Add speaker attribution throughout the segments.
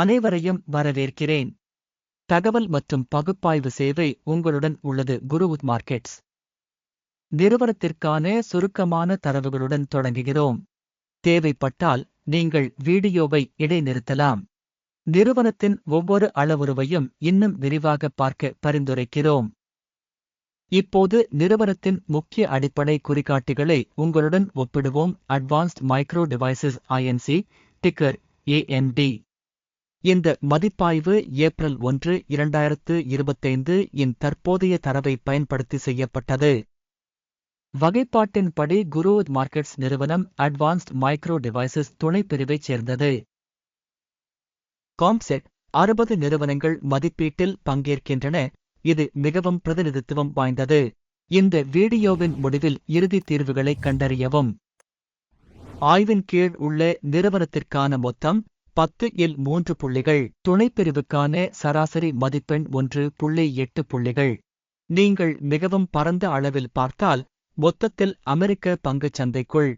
Speaker 1: அனைவரையும் வரவேற்கிறேன். தகவல் மற்றும் பகுப்பாய்வு சேவை உங்களுடன் உள்ளது குருவுத் மார்க்கெட்ஸ். நிறுவனத்திற்கான சுருக்கமான தரவுகளுடன் தொடங்குகிறோம். தேவைப்பட்டால் நீங்கள் வீடியோவை இடைநிறுத்தலாம். நிறுவனத்தின் ஒவ்வொரு அளவுருவையும் இன்னும் விரிவாக பார்க்க பரிந்துரைக்கிறோம். இப்போது நிறுவனத்தின் முக்கிய அடிப்படை குறிகாட்டிகளை உங்களுடன் ஒப்பிடுவோம். Advanced Micro Devices Inc ticker A N D இந்த மதிப்பாய்வு ஏப்ரல் ஒன்று இரண்டாயிரத்து இருபத்தைந்து இன் தற்போதைய தரவை பயன்படுத்தி செய்யப்பட்டது. வகைப்பாட்டின்படி குரு மார்க்கெட்ஸ் நிறுவனம் அட்வான்ஸ்ட் மைக்ரோ டிவைசஸ் துணைப்பிரிவைச் சேர்ந்தது. காம்செட் அறுபது நிறுவனங்கள் மதிப்பீட்டில் பங்கேற்கின்றன. இது மிகவும் பிரதிநிதித்துவம் வாய்ந்தது. இந்த வீடியோவின் முடிவில் இறுதி தீர்வுகளை கண்டறியவும். ஆய்வின் கீழ் உள்ள நிறுவனத்திற்கான மொத்தம் பத்து இல் மூன்று புள்ளிகள். துணைப்பிரிவுக்கான சராசரி மதிப்பெண் ஒன்று புள்ளி எட்டு புள்ளிகள். நீங்கள் மிகவும் பரந்த அளவில் பார்த்தால் மொத்தத்தில் அமெரிக்க பங்குச் சந்தைக்குள்.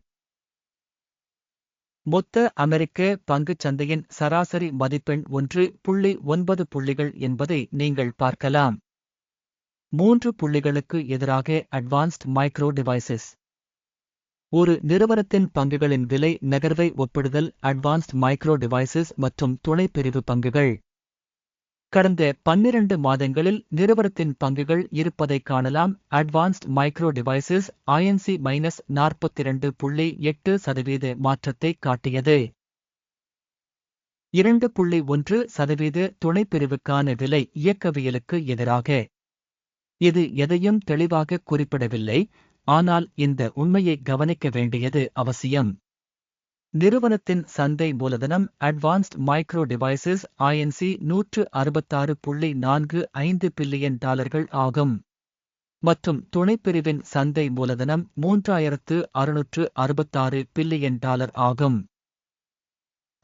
Speaker 1: மொத்த அமெரிக்க பங்குச் சந்தையின் சராசரி மதிப்பெண் ஒன்று புள்ளி ஒன்பது புள்ளிகள் என்பதை நீங்கள் பார்க்கலாம். மூன்று புள்ளிகளுக்கு எதிராக அட்வான்ஸ்ட் மைக்ரோ டிவைசஸ் ஒரு நிறுவனத்தின் பங்குகளின் விலை நகர்வை ஒப்பிடுதல் அட்வான்ஸ்ட் மைக்ரோ டிவைசஸ் மற்றும் துணைப்பிரிவு பங்குகள். கடந்த பன்னிரண்டு மாதங்களில் நிறுவனத்தின் பங்குகள் இருப்பதைக் காணலாம். Advanced Micro Devices Inc minus நாற்பத்திரண்டு புள்ளி எட்டு சதவீத மாற்றத்தை காட்டியது. இரண்டு புள்ளி ஒன்று சதவீத துணைப்பிரிவுக்கான விலை இயக்கவியலுக்கு எதிராக. இது எதையும் தெளிவாக குறிப்பிடவில்லை. ஆனால் இந்த உண்மையை கவனிக்க வேண்டியது அவசியம். நிறுவனத்தின் சந்தை மூலதனம் அட்வான்ஸ்ட் மைக்ரோ டிவைசஸ் ஐஎன்சி நூற்று அறுபத்தாறு புள்ளி நான்கு ஐந்து பில்லியன் டாலர்கள் ஆகும். மற்றும் துணைப்பிரிவின் சந்தை மூலதனம் மூன்றாயிரத்து அறுநூற்று அறுபத்தாறு பில்லியன் டாலர் ஆகும்.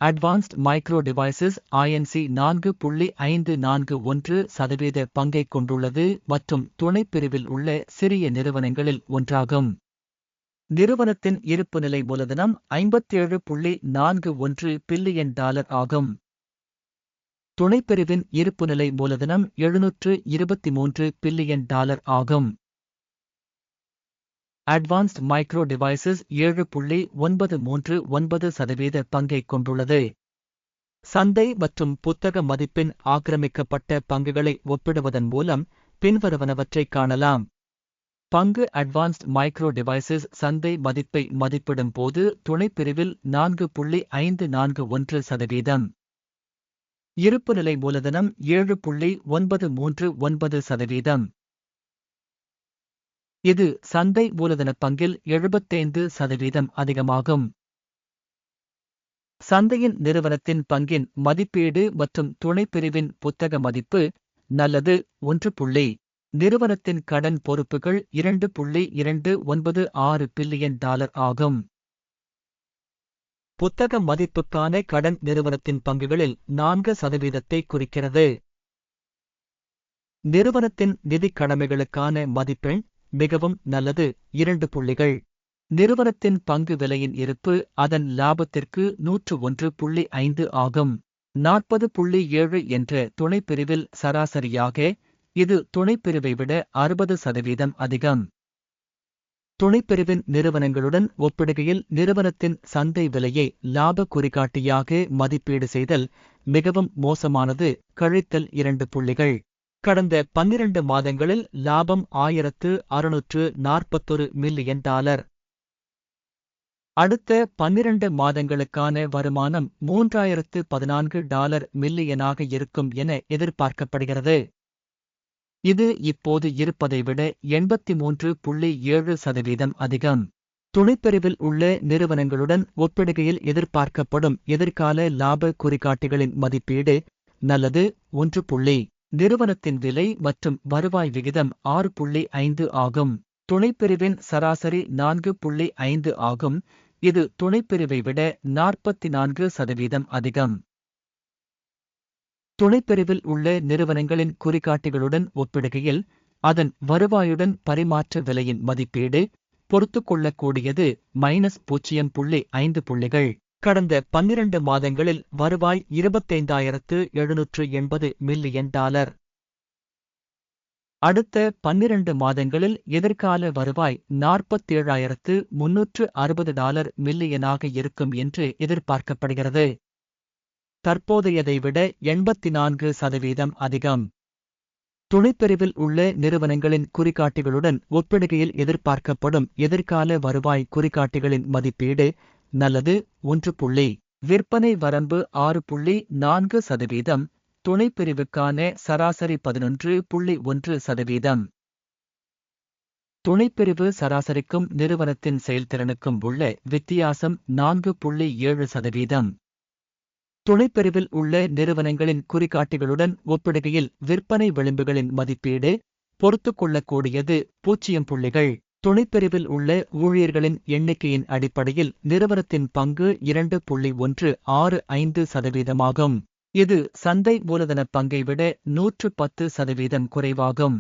Speaker 1: அட்வான்ஸ்ட் மைக்ரோ டிவைசஸ் ஐஎன்சி நான்கு புள்ளி ஐந்து நான்கு ஒன்று சதவீத பங்கைக் கொண்டுள்ளது மற்றும் துணைப்பிரிவில் உள்ள சிறிய நிறுவனங்களில் ஒன்றாகும். நிறுவனத்தின் இருப்புநிலை மூலதனம் ஐம்பத்தேழு புள்ளி நான்கு ஒன்று பில்லியன் டாலர் ஆகும். துணைப்பிரிவின் இருப்புநிலை மூலதனம் எழுநூற்று இருபத்தி மூன்று பில்லியன் டாலர் ஆகும். அட்வான்ஸ்ட் மைக்ரோ டிவைசஸ் ஏழு புள்ளி ஒன்பது மூன்று ஒன்பது சதவீத பங்கைக் கொண்டுள்ளது. சந்தை மற்றும் புத்தக மதிப்பின் ஆக்கிரமிக்கப்பட்ட பங்குகளை ஒப்பிடுவதன் மூலம் பின்வருவனவற்றைக் காணலாம். பங்கு அட்வான்ஸ்ட் மைக்ரோ டிவைசஸ் சந்தை மதிப்பை மதிப்பிடும் போது துணைப்பிரிவில் நான்கு புள்ளி ஐந்து நான்கு ஒன்று சதவீதம். இருப்புநிலை மூலதனம் ஏழு புள்ளி ஒன்பது மூன்று ஒன்பது சதவீதம். இது சந்தை மூலதன பங்கில் எழுபத்தைந்து சதவீதம் அதிகமாகும். சந்தையின் நிறுவனத்தின் பங்கின் மதிப்பீடு மற்றும் துணைப்பிரிவின் புத்தக மதிப்பு நல்லது ஒன்று புள்ளி. நிறுவனத்தின் கடன் பொறுப்புகள் இரண்டு புள்ளி இரண்டு ஒன்பது ஆறு பில்லியன் டாலர் ஆகும். புத்தக மதிப்புக்கான கடன் நிறுவனத்தின் பங்குகளில் நான்கு சதவீதத்தை குறிக்கிறது. நிறுவனத்தின் நிதிக் கடமைகளுக்கான மதிப்பெண் மிகவும் நல்லது. இரண்டு புள்ளிகள். நிறுவனத்தின் பங்கு விலையின் இருப்பு அதன் லாபத்திற்கு நூற்று ஒன்று புள்ளி ஐந்து ஆகும். நாற்பது புள்ளி ஏழு என்ற துணைப்பிரிவில் சராசரியாக இது துணைப்பிரிவை விட அறுபது சதவீதம் அதிகம். துணைப்பிரிவின் நிறுவனங்களுடன் ஒப்பிடுகையில் நிறுவனத்தின் சந்தை விலையை லாப குறிகாட்டியாக மதிப்பீடு செய்தல் மிகவும் மோசமானது. கழித்தல் இரண்டு புள்ளிகள். கடந்த பன்னிரண்டு மாதங்களில் லாபம் ஆயிரத்து அறுநூற்று நாற்பத்தொரு மில்லியன் டாலர். அடுத்த பன்னிரண்டு மாதங்களுக்கான வருமானம் மூன்றாயிரத்து பதினான்கு டாலர் மில்லியனாக இருக்கும் என எதிர்பார்க்கப்படுகிறது. இது இப்போது இருப்பதை விட எண்பத்தி மூன்று புள்ளி ஏழு சதவீதம் அதிகம். துணைப்பிரிவில் உள்ள நிறுவனங்களுடன் ஒப்பிடுகையில் எதிர்பார்க்கப்படும் எதிர்கால லாப குறிகாட்டிகளின் மதிப்பீடு நல்லது ஒன்று புள்ளி நிறுவனத்தின் விலை மற்றும் வருவாய் விகிதம் ஆறு புள்ளி ஐந்து ஆகும். துணைப்பிரிவின் சராசரி நான்கு புள்ளி ஐந்து ஆகும். இது துணைப்பிரிவை விட நாற்பத்தி நான்கு சதவீதம் அதிகம். துணைப்பிரிவில் உள்ள நிறுவனங்களின் குறிகாட்டிகளுடன் ஒப்பிடுகையில் அதன் வருவாயுடன் பரிமாற்ற விலையின் மதிப்பீடு பொறுத்துக்கொள்ளக்கூடியது மைனஸ் பூஜ்ஜியம் புள்ளி ஐந்து புள்ளிகள். கடந்த பன்னிரண்டு மாதங்களில் வருவாய் இருபத்தைந்தாயிரத்து எழுநூற்று எண்பது மில்லியன் டாலர். அடுத்த பன்னிரண்டு மாதங்களில் எதிர்கால வருவாய் நாற்பத்தேழாயிரத்து முன்னூற்று அறுபது டாலர் மில்லியனாக இருக்கும் என்று எதிர்பார்க்கப்படுகிறது. தற்போதையதை விட எண்பத்தி நான்கு சதவீதம் அதிகம். துணைப்பிரிவில் உள்ள நிறுவனங்களின் குறிகாட்டிகளுடன் ஒப்பிடுகையில் எதிர்பார்க்கப்படும் எதிர்கால வருவாய் குறிகாட்டிகளின் மதிப்பீடு நல்லது ஒன்று புள்ளி. விற்பனை வரம்பு ஆறு புள்ளி நான்கு சதவீதம். துணைப்பிரிவுக்கான சராசரி பதினொன்று புள்ளி ஒன்று சதவீதம். துணைப்பிரிவு சராசரிக்கும் நிறுவனத்தின் செயல்திறனுக்கும் உள்ள வித்தியாசம் நான்கு புள்ளி ஏழு சதவீதம். துணைப்பிரிவில் உள்ள நிறுவனங்களின் குறிகாட்டிகளுடன் ஒப்பிடுகையில் விற்பனை விளிம்புகளின் மதிப்பீடு பொறுத்துக்கொள்ளக்கூடியது பூஜ்ஜியம் புள்ளிகள். துணைப்பிரிவில் உள்ள ஊழியர்களின் எண்ணிக்கையின் அடிப்படையில் நிறுவனத்தின் பங்கு இரண்டு புள்ளி ஒன்று ஆறு ஐந்து சதவீதமாகும். இது சந்தை மூலதன பங்கை விட நூற்று பத்து சதவீதம் குறைவாகும்.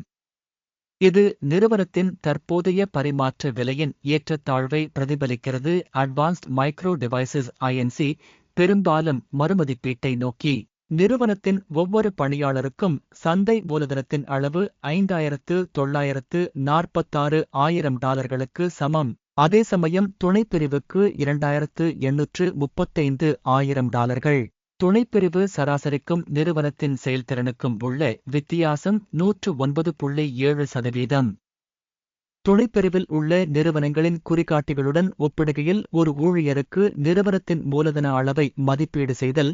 Speaker 1: இது நிறுவனத்தின் தற்போதைய பரிமாற்ற விலையின் ஏற்றத்தாழ்வை பிரதிபலிக்கிறது. அட்வான்ஸ்ட் மைக்ரோ டிவைசஸ் ஐஎன்சி பெரும்பாலும் மறுமதிப்பீட்டை நோக்கி நிறுவனத்தின் ஒவ்வொரு பணியாளருக்கும் சந்தை மூலதனத்தின் அளவு ஐந்தாயிரத்து தொள்ளாயிரத்து நாற்பத்தாறு ஆயிரம் டாலர்களுக்கு சமம். அதே சமயம் துணைப்பிரிவுக்கு இரண்டாயிரத்து எண்ணூற்று முப்பத்தைந்து ஆயிரம் டாலர்கள். துணைப்பிரிவு சராசரிக்கும் நிறுவனத்தின் செயல்திறனுக்கும் உள்ள வித்தியாசம் நூற்று ஒன்பது புள்ளி ஏழு சதவீதம். துணைப்பிரிவில் உள்ள நிறுவனங்களின் குறிகாட்டிகளுடன் ஒப்பிடுகையில் ஒரு ஊழியருக்கு நிறுவனத்தின் மூலதன அளவை மதிப்பீடு செய்தல்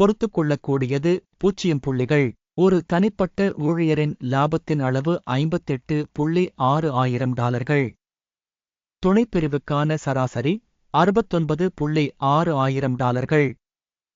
Speaker 1: பொறுத்து கொள்ளக்கூடியது பூஜ்ஜியம் புள்ளிகள். ஒரு தனிப்பட்ட ஊழியரின் லாபத்தின் அளவு ஐம்பத்தெட்டு புள்ளி ஆறு ஆயிரம் டாலர்கள். துணைப்பிரிவுக்கான சராசரி அறுபத்தொன்பது புள்ளி ஆறு ஆயிரம் டாலர்கள்.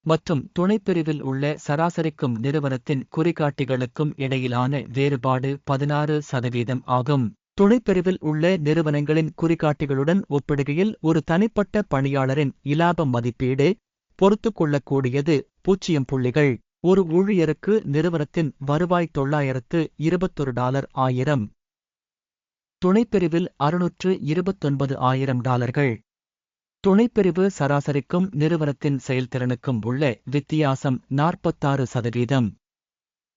Speaker 1: மற்றும் துணைப்பிரிவில் உள்ள சராசரிக்கும் நிறுவனத்தின் குறிகாட்டிகளுக்கும் இடையிலான வேறுபாடு பதினாறு சதவீதம் ஆகும். துணைப்பிரிவில் உள்ள நிறுவனங்களின் குறிகாட்டிகளுடன் ஒப்பிடுகையில் ஒரு தனிப்பட்ட பணியாளரின் இலாப மதிப்பீடு பொறுத்து கொள்ளக்கூடியது பூஜ்ஜியம் புள்ளிகள். ஒரு ஊழியருக்கு நிறுவனத்தின் வருவாய் தொள்ளாயிரத்து இருபத்தொரு டாலர் ஆயிரம். துணைப்பிரிவில் அறுநூற்று இருபத்தொன்பது ஆயிரம் டாலர்கள். துணைப்பிரிவு சராசரிக்கும் நிறுவனத்தின் செயல்திறனுக்கும் உள்ள வித்தியாசம் நாற்பத்தாறு சதவீதம்.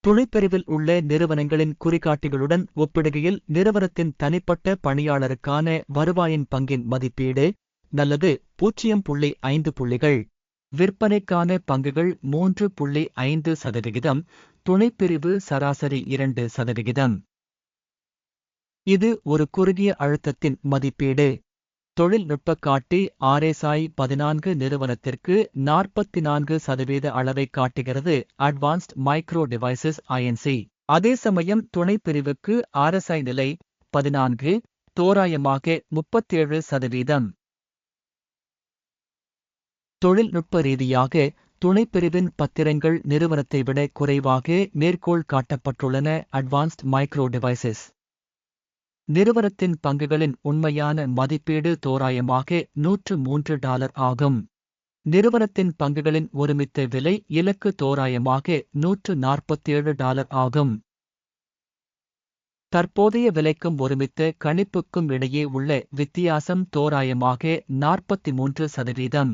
Speaker 1: துணைப்பிரிவில் உள்ள நிறுவனங்களின் குறிகாட்டிகளுடன் ஒப்பிடுகையில் நிறுவனத்தின் தனிப்பட்ட பணியாளருக்கான வருவாயின் பங்கின் மதிப்பீடு நல்லது பூஜ்ஜியம் புள்ளி ஐந்து புள்ளிகள். விற்பனைக்கான பங்குகள் மூன்று புள்ளி ஐந்து சதவிகிதம் துணைப்பிரிவு சராசரி இரண்டு சதவிகிதம். இது ஒரு குறுகிய அழுத்தத்தின் மதிப்பீடு. தொழில்நுட்ப காட்டி ஆர்எஸ்ஐ பதினான்கு நிறுவனத்திற்கு நாற்பத்தி நான்கு சதவீத அளவை காட்டுகிறது அட்வான்ஸ்ட் மைக்ரோ டிவைசஸ் ஐஎன்சி அதே சமயம் துணைப்பிரிவுக்கு ஆர்எஸ்ஐ நிலை பதினான்கு தோராயமாக முப்பத்தேழு சதவீதம். தொழில்நுட்ப ரீதியாக துணைப்பிரிவின் பத்திரங்கள் நிறுவனத்தை விட குறைவாக மேற்கோள் காட்டப்பட்டுள்ளன அட்வான்ஸ்ட் மைக்ரோ டிவைசஸ் நிறுவனத்தின் பங்குகளின் உண்மையான மதிப்பீடு தோராயமாக நூற்று மூன்று டாலர் ஆகும். நிறுவனத்தின் பங்குகளின் ஒருமித்த விலை இலக்கு தோராயமாக நூற்று நாற்பத்தேழு டாலர் ஆகும். தற்போதைய விலைக்கும் ஒருமித்த கணிப்புக்கும் இடையே உள்ள வித்தியாசம் தோராயமாக நாற்பத்தி மூன்று சதவீதம்.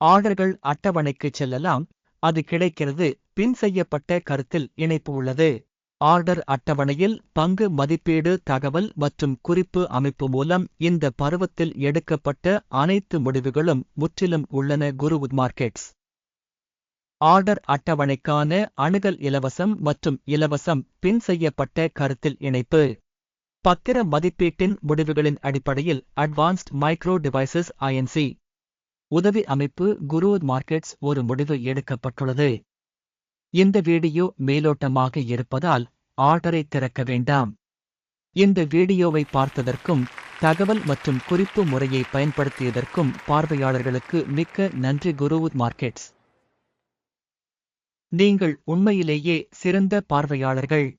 Speaker 1: ஆர்டர்கள் அட்டவணைக்குச் செல்லலாம். அது கிடைக்கிறது. பின் செய்யப்பட்ட கருத்தில் இணைப்பு உள்ளது. ஆர்டர் அட்டவணையில் பங்கு மதிப்பீடு தகவல் மற்றும் குறிப்பு அமைப்பு மூலம் இந்த பருவத்தில் எடுக்கப்பட்ட அனைத்து முடிவுகளும் முற்றிலும் உள்ளன குரு மார்க்கெட்ஸ். ஆர்டர் அட்டவணைக்கான அணுகல் இலவசம் மற்றும் இலவசம் பின் செய்யப்பட்ட கருத்தில் இணைப்பு. பத்திர மதிப்பீட்டின் முடிவுகளின் அடிப்படையில் அட்வான்ஸ்ட் மைக்ரோ டிவைசஸ் ஐஎன்சி உதவி அமைப்பு குரு மார்க்கெட்ஸ் ஒரு முடிவு எடுக்கப்பட்டுள்ளது. இந்த வீடியோ மேலோட்டமாக இருப்பதால் ஆர்டரை திறக்க வேண்டாம். இந்த வீடியோவை பார்த்ததற்கும் தகவல் மற்றும் குறிப்பு முறையை பயன்படுத்தியதற்கும் பார்வையாளர்களுக்கு மிக்க நன்றி குருவுத் மார்க்கெட்ஸ். நீங்கள் உண்மையிலேயே சிறந்த பார்வையாளர்கள்.